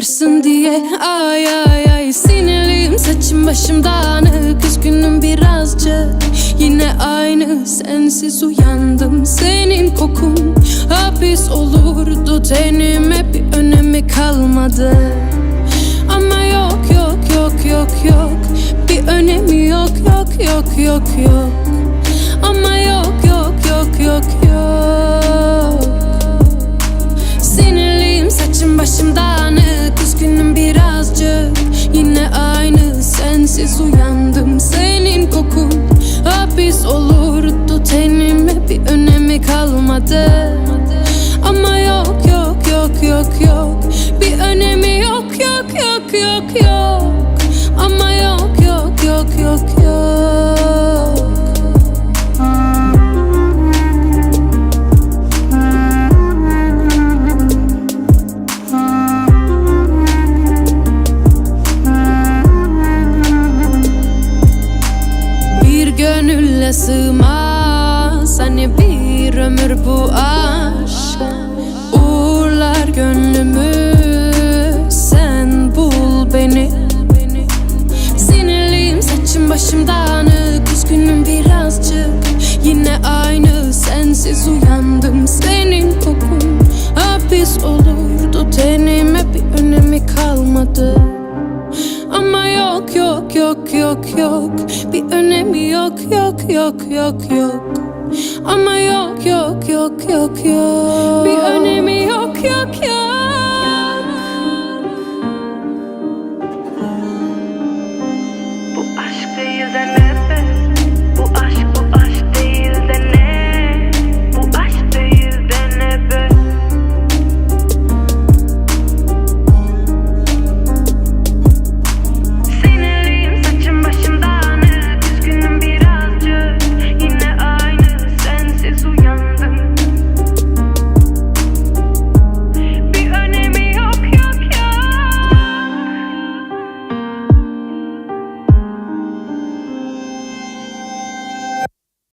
Duyarsın diye. Ay ay ay Sinirliyim saçım başım dağınık. Üzgünüm birazcık Yine aynı. Sensiz uyandım Senin kokun hapis olurdu. Tenime bir önemi kalmadı. Ama yok yok yok yok yok. Bir önemi yok yok yok yok yok. Ama yok yok yok yok yok. Sinirliyim saçım başım dağınık kalmadı Ama yok yok yok yok yok. Bir önemi yok yok yok yok yok. Ama yok yok yok yok yok. Bir gönülle sığmaz Hani bir ömür bu aşk. Uğurlar gönlümü Sen bul beni. Sinirliyim saçım başım dağınık Üzgünüm birazcık. Yine aynı sensiz uyandım. Senin kokun hapis olurdu Tenime bir önemi kalmadı. Ama yok yok yok yok yok. Bir önemi yok yok yok yok yok Ama yok yok yok yok yok. Bir önemi yok yok